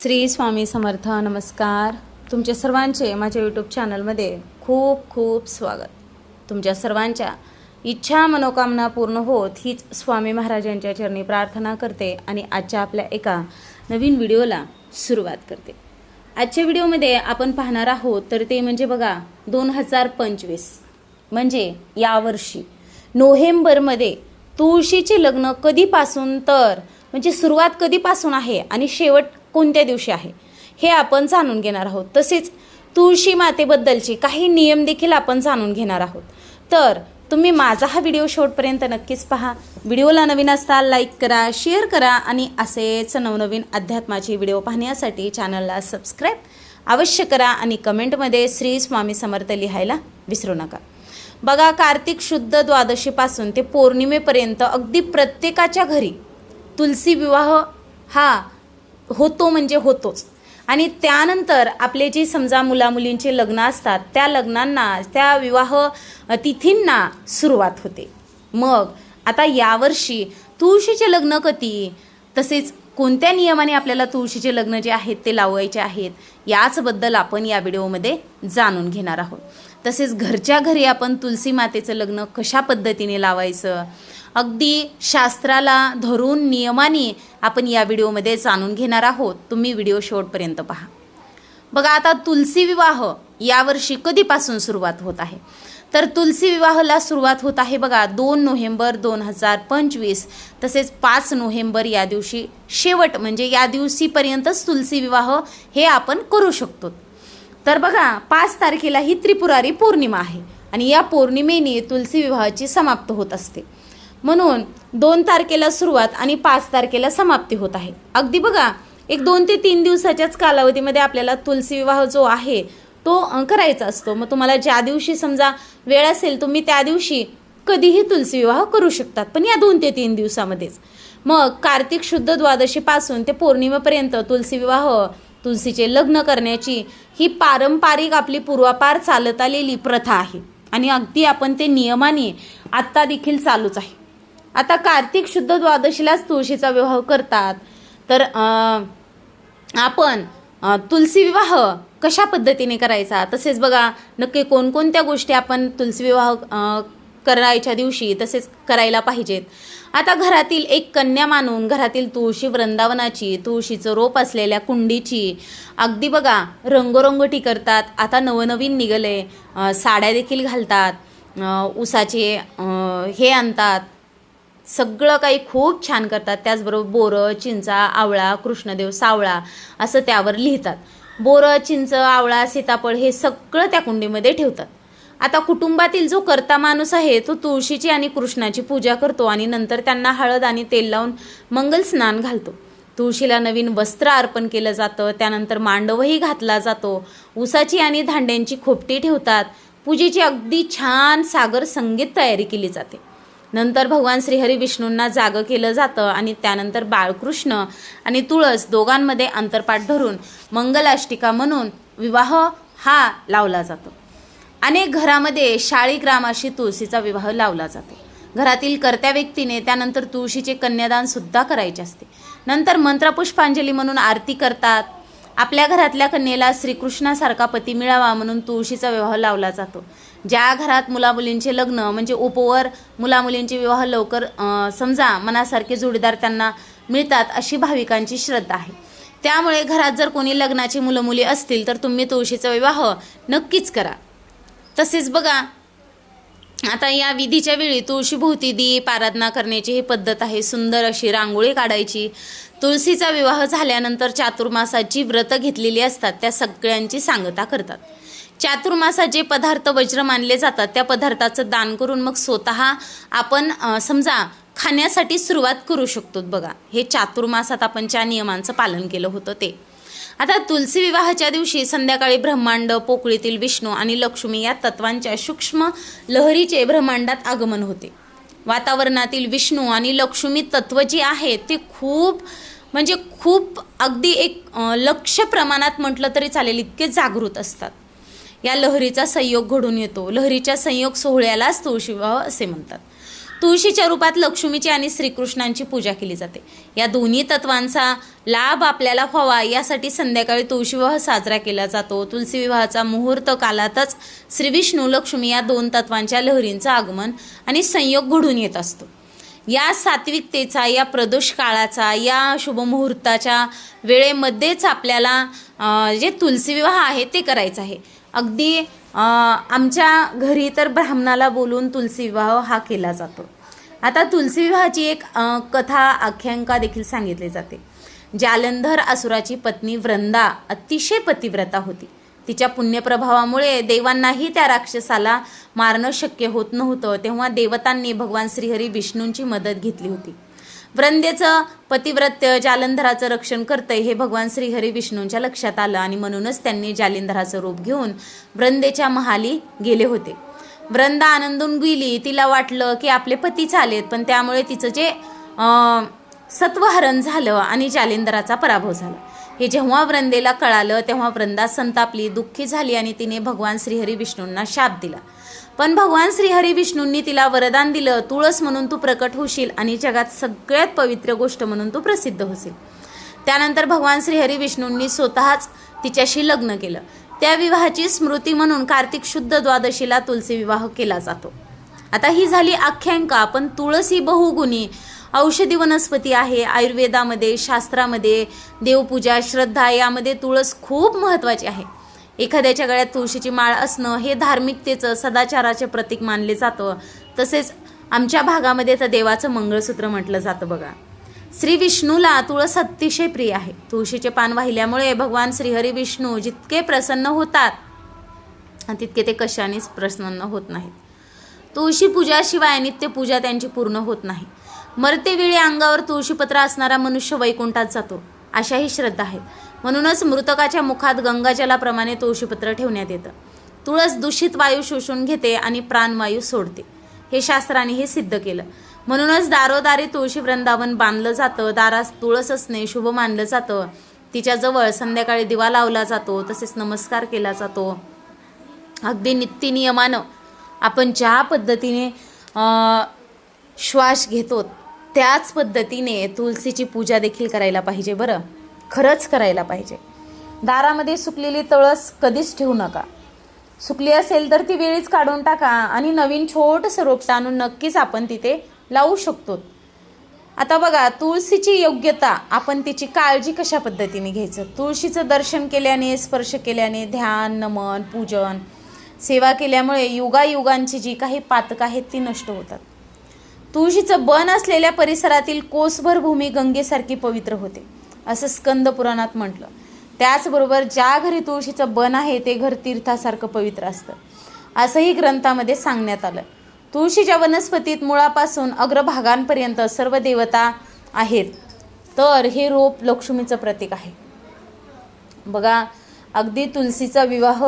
श्री स्वामी समर्थ नमस्कार. तुमच्या सर्वांचे माझ्या यूट्यूब चॅनलमध्ये खूप खूप स्वागत. तुमच्या सर्वांच्या इच्छा मनोकामना पूर्ण होत हीच स्वामी महाराजांच्या चरणी प्रार्थना करते आणि आजच्या आपल्या एका नवीन व्हिडिओला सुरुवात करते. आजच्या व्हिडिओमध्ये आपण पाहणार आहोत तर ते म्हणजे बघा दोन हजार पंचवीस म्हणजे यावर्षी नोव्हेंबरमध्ये तुळशीचे लग्न कधीपासून तर म्हणजे सुरुवात कधीपासून आहे आणि शेवट कोणत्या दिवशी आहे? हे आपण जाणून घेणार आहोत. तसेच तुळशी मातेबद्दलचे काही नियम देखील आपण जाणून घेणार आहोत. तर तुम्ही माझा हा व्हिडिओ शेवटपर्यंत नक्कीच पहा. व्हिडिओला नवीन असता लाईक करा शेअर करा आणि असेच नवनवीन अध्यात्माचे व्हिडिओ पाहण्यासाठी चॅनलला सबस्क्राईब अवश्य करा आणि कमेंटमध्ये श्री स्वामी समर्थ लिहायला विसरू नका. बघा कार्तिक शुद्ध द्वादशीपासून ते पौर्णिमेपर्यंत अगदी प्रत्येकाच्या घरी तुलसी विवाह हा होतो म्हणजे होतोच. आणि त्यानंतर आपले जे समजा मुलामुलींचे लग्न असतात त्या लग्नांना त्या विवाह तिथींना सुरुवात होते. मग आता यावर्षी तुळशीचे लग्न कधी? तसेच कोणत्या नियमाने आपल्याला तुळशीचे लग्न जे आहेत ते लावायचे आहेत याचबद्दल आपण या व्हिडिओमध्ये जाणून घेणार आहोत. तसेच घरच्या घरी आपण तुलसी मातेचं लग्न कशा पद्धतीने लावायचं? अगदी शास्त्राला धरून नियमाने आपण या व्हिडिओमध्ये जाणून घेणार आहोत. तुम्ही व्हिडिओ शेवटपर्यंत पहा. बघा आता तुलसी विवाह यावर्षी कधीपासून सुरुवात होत आहे? तर तुलसी विवाहाला सुरुवात होत आहे बघा दोन नोव्हेंबर दोन हजार पंचवीस तसेच पाच नोव्हेंबर या दिवशी शेवट म्हणजे या दिवशीपर्यंतच तुलसी विवाह हे आपण करू शकतो. तर बघा पाच तारखेला ही त्रिपुरारी पौर्णिमा आहे आणि या पौर्णिमेने तुलसी विवाहाची समाप्त होत असते. म्हणून दोन तारखेला सुरुवात आणि पाच तारखेला समाप्ती होत आहे. अगदी बघा एक दोन ते तीन दिवसाच्याच कालावधीमध्ये आपल्याला तुलसी विवाह जो आहे तो करायचा असतो. मग तुम्हाला ज्या दिवशी समजा वेळ असेल तुम्ही त्या दिवशी कधीही तुलसी विवाह करू शकतात पण या दोन ते तीन दिवसामध्येच. मग कार्तिक शुद्ध द्वादशीपासून ते पौर्णिमेपर्यंत तुलसी विवाह तुलसीचे लग्न करण्याची ही पारंपरिक आपली पूर्वापार चालत आलेली प्रथा आहे. आणि अगदी आपण ते नियमाने आत्ता देखील चालूच आहे. आता कार्तिक शुद्ध द्वादशीलाच तुळशीचा विवाह करतात. तर आपण तुलसी विवाह कशा पद्धतीने करायचा? तसेच बघा नक्की कोणकोणत्या गोष्टी आपण तुलसी विवाह करायच्या दिवशी तसेच करायला पाहिजेत? आता घरातील एक कन्या मानून घरातील तुळशी वृंदावनाची तुळशीचं रोप असलेल्या कुंडीची अगदी बघा रंगरंगोटी करतात. आता नवनवीन निघले साड्या देखील घालतात. उसाचे हे आणतात. सगळं काही खूप छान करतात. त्याचबरोबर बोरं चिंचा आवळा कृष्णदेव सावळा असं त्यावर लिहितात. बोरं चिंच आवळा सीताफळ हे सगळं त्या कुंडीमध्ये ठेवतात. आता कुटुंबातील जो करता माणूस आहे तो तुळशीची आणि कृष्णाची पूजा करतो आणि नंतर त्यांना हळद आणि तेल लावून मंगल स्नान घालतो. तुळशीला नवीन वस्त्र अर्पण केलं जातं त्यानंतर मांडवही घातला जातो. उसाची आणि धांड्यांची खोपटी ठेवतात. पूजेची अगदी छान सागर संगीत तयारी केली जाते. नंतर भगवान श्रीहरी विष्णूंना जागं केलं जातं आणि त्यानंतर बाळकृष्ण आणि तुळस दोघांमध्ये अंतरपाठ धरून मंगलाष्टिका म्हणून विवाह हा लावला जातो. अनेक घरामध्ये शाळीग्राम अशी तुळशीचा विवाह लावला जातो. घरातील कर्त्या व्यक्तीने त्यानंतर तुळशीचे कन्यादान सुद्धा करायचे असते. नंतर मंत्रपुष्पांजली म्हणून आरती करतात. आपल्या घरातल्या कन्येला श्रीकृष्णासारखा पती मिळावा म्हणून तुळशीचा विवाह लावला जातो. ज्या घरात मुलामुलींचे लग्न म्हणजे उपवर मुलामुलींचे विवाह लवकर समजा मनासारखे जोडीदार त्यांना मिळतात अशी भाविकांची श्रद्धा आहे. त्यामुळे घरात जर कोणी लग्नाची मुलं मुली असतील तर तुम्ही तुळशीचा विवाह नक्कीच करा. तसेच बघा आता या विधीच्या वेळी तुळशीभोवती दीप आराधना करण्याची ही पद्धत आहे. सुंदर अशी रांगोळी काढायची. तुळशीचा विवाह झाल्यानंतर चातुर्मासाची व्रतं घेतलेली असतात त्या सगळ्यांची सांगता करतात. चातुर्मासात जे पदार्थ वज्र मानले जातात. त्या पदार्थाचं दान करून मग स्वतः आपण समजा खाण्यासाठी सुरुवात करू शकतो. बघा हे चातुर्मासात आपण ज्या नियमांचं पालन केलं होतं ते. आता तुलसी विवाहाच्या दिवशी संध्याकाळी ब्रह्मांड पोकळीतील विष्णू आणि लक्ष्मी या तत्वांच्या सूक्ष्म लहरीचे ब्रह्मांडात आगमन होते. वातावरणातील विष्णू आणि लक्ष्मी तत्व जी आहे ते खूप म्हणजे खूप अगदी एक लक्ष प्रमाणात म्हटलं तरी चालेल इतके जागृत असतात. या लहरीचा संयोग घडून येतो. लहरीच्या संयोग सोहळ्यालाच तुळशी विवाह असे म्हणतात. तुळशीच्या रूपात लक्ष्मीची आणि श्रीकृष्णांची पूजा केली जाते. या दोन्ही तत्वांचा लाभ आपल्याला व्हावा यासाठी संध्याकाळी तुळशी विवाह साजरा केला जातो. तुलसी विवाहाचा मुहूर्त कालातच श्री विष्णू लक्ष्मी या दोन तत्वांच्या लहरींचं आगमन आणि संयोग घडून येत असतो. या सात्विकतेचा या प्रदोष काळाचा या शुभमुहूर्ताच्या वेळेमध्येच आपल्याला जे तुलसी विवाह आहे ते करायचं आहे. अगदी आमच्या घरी तर ब्राह्मणाला बोलून तुलसी विवाह हा केला जातो. आता तुलसी विवाहाची एक कथा आख्यांका देखील सांगितली जाते. जालंधर असुराची पत्नी वृंदा अतिशय पतिव्रता होती. तिच्या पुण्यप्रभावामुळे देवांनाही त्या राक्षसाला मारणं शक्य होत नव्हतं तेव्हा देवतांनी भगवान श्रीहरी विष्णूंची मदत घेतली होती. वृंदेचं पतिव्रत्य जालंधराचं रक्षण करतंय हे भगवान श्रीहरी विष्णूंच्या लक्षात आलं आणि म्हणूनच त्यांनी जालिंधराचं रूप घेऊन वृंदेच्या महाली गेले होते. वृंदा आनंदून गेली तिला वाटलं की आपले पती चालेत पण त्यामुळे तिचं जे सत्वहरण झालं आणि जालिंदराचा पराभव झाला. हे जेव्हा वृंदेला कळालं तेव्हा वृंदा संतापली दुःखी झाली आणि तिने भगवान श्रीहरी विष्णूंना शाप दिला. पण भगवान श्रीहरी विष्णूंनी तिला वरदान दिलं तुळस म्हणून तू प्रकट होशील आणि जगात सगळ्यात पवित्र गोष्ट म्हणून तू प्रसिद्ध होशील. त्यानंतर भगवान श्रीहरी विष्णूंनी स्वतःच तिच्याशी लग्न केलं. त्या विवाहाची स्मृती म्हणून कार्तिक शुद्ध द्वादशीला तुलसी विवाह केला जातो. आता ही झाली आख्यांका पण तुळस ही बहुगुणी औषधी वनस्पती आहे. आयुर्वेदामध्ये शास्त्रामध्ये देवपूजा श्रद्धा यामध्ये तुळस खूप महत्त्वाची आहे. एखाद्याच्या गळ्यात तुळशीची माळ असणं हे धार्मिकतेचं सदाचाराचे प्रतीक मानले जातं. तसेच आमच्या भागामध्ये तर देवाचं मंगळसूत्र म्हटलं जातं बघा. श्री विष्णूला तुळस अतिशय प्रिय आहे. तुळशीचे पान वाहिल्यामुळे भगवान श्रीहरी विष्णू जितके प्रसन्न होतात तितके ते कशानेच प्रसन्न होत नाहीत. तुळशी पूजाशिवाय नित्यपूजा त्यांची पूर्ण होत नाही. मरतेवेळी अंगावर तुळशीपत्र असणारा मनुष्य वैकुंठात जातो. अशाही श्रद्धा आहेत. म्हणूनच मृतकाच्या मुखात गंगाजलाप्रमाणे तुळशीपत्र ठेवण्यात येतं. तुळस दूषित वायू शोषून घेते आणि प्राणवायू सोडते. हे शास्त्राने हे सिद्ध केलं. म्हणूनच दारोदारी तुळशी वृंदावन बांधलं जातं. दारास तुळस असणे शुभ मानलं जातं. तिच्याजवळ संध्याकाळी दिवा लावला जातो. तसेच नमस्कार केला जातो. अगदी नित्यनियमानं आपण ज्या पद्धतीने श्वास घेतो त्याच पद्धतीने तुलसीची पूजा देखील करायला पाहिजे बरं. खरंच करायला पाहिजे. दारामध्ये सुकलेली तळस कधीच ठेवू नका. सुकली असेल तर ती वेळीच काढून टाका आणि नवीन छोटंसं रोपटं आणून नक्कीच आपण तिथे लावू शकतो. आता बघा तुळशीची योग्यता आपण तिची काळजी कशा पद्धतीने घ्यायचं? तुळशीचं दर्शन केल्याने स्पर्श केल्याने ध्यान नमन पूजन सेवा केल्यामुळे युगायुगांची जी काही पातकं आहेत ती नष्ट होतात. तुळशीचं बन असलेल्या परिसरातील कोसभर भूमी गंगेसारखी पवित्र होते असं स्कंद पुराणात म्हटलं. त्याचबरोबर ज्या घरी तुळशीचं बन आहे ते घर तीर्थासारखं पवित्र असतं असंही ग्रंथामध्ये सांगण्यात आलं. तुळशीच्या वनस्पतीत मुळापासून अग्रभागांपर्यंत सर्व देवता आहेत तर हे रोप लक्ष्मीचं प्रतीक आहे. बघा अगदी तुलसीचा विवाह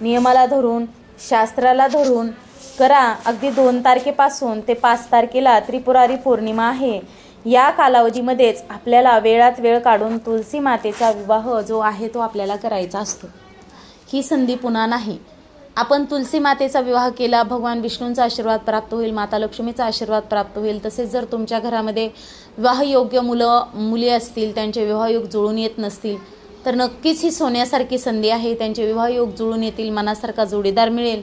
नियमाला धरून शास्त्राला धरून करा. अगदी दोन तारखेपासून ते पाच तारखेला त्रिपुरारी पौर्णिमा आहे. या कालावधीमध्येच आपल्याला वेळात वेळ काढून तुलसी मातेचा विवाह जो आहे तो आपल्याला करायचा असतो. ही संधी पुन्हा नाही. आपण तुलसी मातेचा विवाह केला भगवान विष्णूंचा आशीर्वाद प्राप्त होईल माता लक्ष्मीचा आशीर्वाद प्राप्त होईल तसेच जर तुमच्या घरामध्ये विवाहयोग्य मुलं मुली असतील त्यांचे विवाहयोग जुळून येत नसतील तर नक्कीच ही सोन्यासारखी संधी आहे. त्यांचे विवाहयोग जुळून येतील मनासारखा जोडीदार मिळेल.